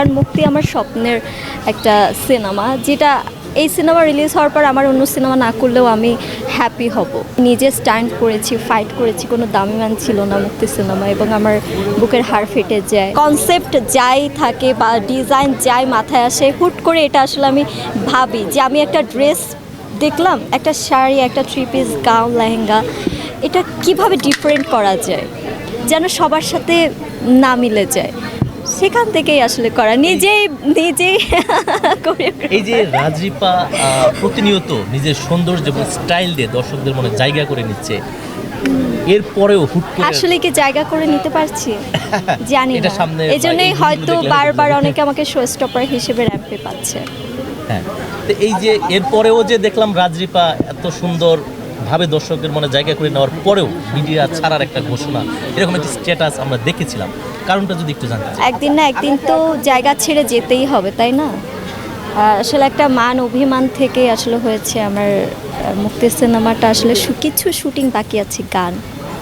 কারণ মুক্তি আমার স্বপ্নের একটা সিনেমা, যেটা এই সিনেমা রিলিজ হওয়ার পর আমার অন্য সিনেমা না করলেও আমি হ্যাপি হব। নিজে স্ট্যান্ড করেছি ফাইট করেছি, কোনো দামি মান ছিল না মুক্তি সিনেমা এবং আমার বুকের হাড় ফেটে যায়। কনসেপ্ট যাই থাকে বা ডিজাইন যাই মাথায় আসে, হুট করে এটা আসলে আমি ভাবি যে আমি একটা ড্রেস দেখলাম, একটা শাড়ি, একটা থ্রি পিস গাউন লেহেঙ্গা, এটা কীভাবে ডিফারেন্ট করা যায়? যেন সবার সাথে না মিলে যায়। সেখান থেকেই আসলে করা। নিজেই নিজেই এই যে রাজরিপা প্রতিনিয়ত নিজের সৌন্দর্য এবং স্টাইল দিয়ে দর্শকদের মনে জায়গা করে নিচ্ছে। এরপরেও হুট করে আসলে কি জায়গা করে নিতে পারছি? জানি না। এই জন্যই হয়তো বারবার অনেকে আমাকে শো স্টপার হিসেবে র্যাম্পে পাচ্ছে। হ্যাঁ। তো এই যে এরপরেও যে দেখলাম রাজরিপা এত সুন্দর ভাবে দর্শকদের মনে জায়গা করে নেওয়ার পরেও মিডিয়া ছাড়ার একটা ঘোষণা এরকম একটি স্ট্যাটাস আমরা দেখেছিলাম। কারণটা যদি একটু জানতে একদিন না, একদিন তো জায়গা ছেড়ে যেতেই হবে, তাই না? আসলে একটা মান অভিমান থেকে আসলে হয়েছে আমার মুক্তি সিনেমাটা আসলে কিছু শুটিং বাকি আছে, গান,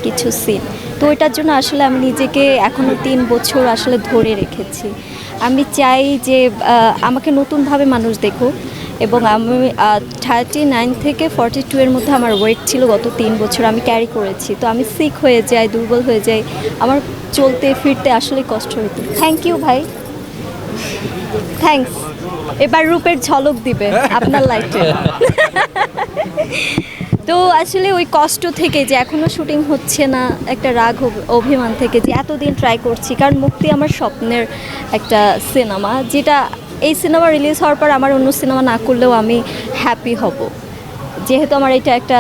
কিছু সিন। তো ওইটার জন্য আসলে আমি নিজেকে এখনও তিন বছর আসলে ধরে রেখেছি। আমি চাই যে আমাকে নতুনভাবে মানুষ দেখুক এবং আমি থার্টি নাইন থেকে ফর্টি টু এর মধ্যে আমার ওয়েট ছিল গত তিন বছর আমি ক্যারি করেছি। তো আমি সিক হয়ে যাই দুর্বল হয়ে যাই আমার চলতে ফিরতে আসলে কষ্ট হতো থ্যাংক ইউ ভাই। থ্যাঙ্কস এবার রূপের ঝলক দিবে আপনার লাইফে তো আসলে ওই কষ্ট থেকে যে এখনও শুটিং হচ্ছে না একটা রাগ অভিমান থেকে যে এতদিন ট্রাই করছি কারণ মুক্তি আমার স্বপ্নের একটা সিনেমা যেটা এই সিনেমা রিলিজ হওয়ার পর আমার অন্য সিনেমা না করলেও আমি হ্যাপি হব। যেহেতু আমার এটা একটা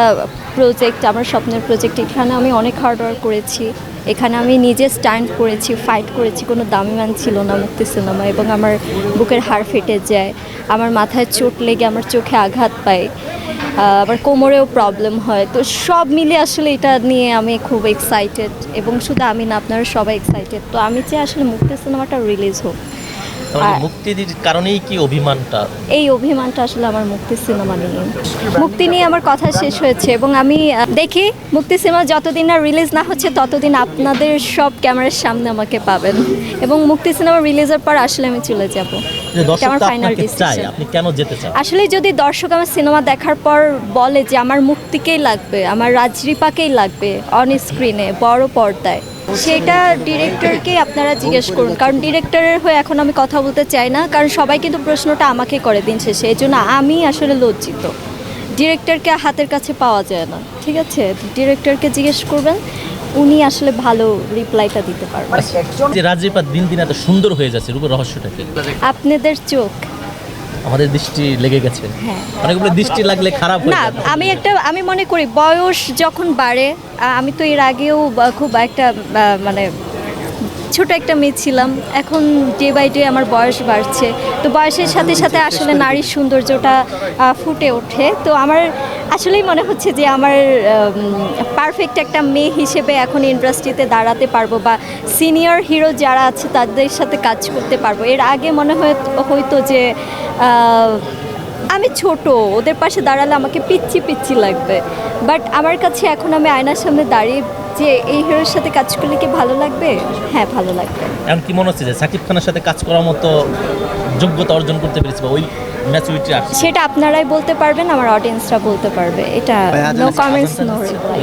প্রজেক্ট আমার স্বপ্নের প্রজেক্ট এখানে আমি অনেক হার্ড ওয়ার্ক করেছি। এখানে আমি নিজে স্ট্যান্ড করেছি ফাইট করেছি, কোনো দামি মান ছিল না মুক্তি সিনেমা এবং আমার বুকের হাড় ফেটে যায়, আমার মাথায় চোট লেগে আমার চোখে আঘাত পায় আবার কোমরেও প্রবলেম হয়। তো সব মিলে আসলে এটা নিয়ে আমি খুব এক্সাইটেড এবং শুধু আমি না, আপনারা সবাই এক্সাইটেড তো আমি চাই আসলে মুক্তি সিনেমাটা রিলিজ হোক। মুক্তির কারণেই কি অভিমানটা? এই অভিমানটা আসলে আমার মুক্তি সিনেমা নিয়ে। মুক্তি নিয়ে আমার কথা শেষ হয়েছে এবং আমি দেখি মুক্তি সিনেমা যতদিন না রিলিজ না হচ্ছে ততদিন আপনাদের সব ক্যামেরার সামনে আমাকে পাবেন। এবং মুক্তি সিনেমা রিলিজের পর আসলে আমি চলে যাব। আমার। আপনি কেন যেতে চান? আসলে যদি দর্শক আমার সিনেমা দেখার পর বলে যে আমার মুক্তিকেই লাগবে আমার রাজরিপাকেই লাগবে অন স্ক্রিনে বড় পর্দায় সেটা ডিরেক্টরকে আপনারা জিজ্ঞেস করুন। কারণ ডিরেক্টরের হয়ে এখন আমি কথা বলতে চাই না কারণ সবাই কিন্তু প্রশ্নটা আমাকে করে দিন শেষে। এই জন্য আমি আসলে লজ্জিত। ডিরেক্টরকে হাতের কাছে পাওয়া যায় না ঠিক আছে? ডিরেক্টরকে জিজ্ঞেস করবেন উনি আসলে ভালো রিপ্লাইটা দিতে পারবেন। যে রাজরিপা দিন দিন এত সুন্দর হয়ে যাচ্ছে রূপের আপনাদের চোখ। আমাদের দৃষ্টি লেগে গেছে। হ্যাঁ। অনেকগুলো দৃষ্টি লাগলে খারাপ হয়ে না আমি একটা আমি মনে করি বয়স যখন বাড়ে আমি তো এর আগেও খুব একটা মানে ছোট একটা মেয়ে ছিলাম। এখন ডে বাই ডে আমার বয়স বাড়ছে। তো বয়সের সাথে সাথে আসলে নারীর সৌন্দর্যটা ফুটে ওঠে। তো আমার আসলেই মনে হচ্ছে যে আমার পারফেক্ট একটা মেয়ে হিসেবে এখন ইন্ডাস্ট্রিতে দাঁড়াতে পারব বা সিনিয়র হিরো যারা আছে তাদের সাথে কাজ করতে পারব। এর আগে মনে হয় হয়তো যে আমি ছোট ওদের পাশে দাঁড়ালে আমাকে পিচ্ছি পিচ্ছি লাগবে। বাট আমার কাছে এখন আমি আয়নার সামনে দাঁড়িয়ে যে এই হিরোর সাথে কাজ করলে কি ভালো লাগবে? হ্যাঁ ভালো লাগবে। এখন কি মনে হচ্ছে যে সাকিব খানের সাথে কাজ করার মতো যোগ্যতা অর্জন করতে পেরেছি বা ওই ম্যাচুরিটি সেটা আপনারাই বলতে পারবেন আমার অডিয়েন্সরা বলতে পারবে। এটা নো কমেন্টস নো রিপ্লাই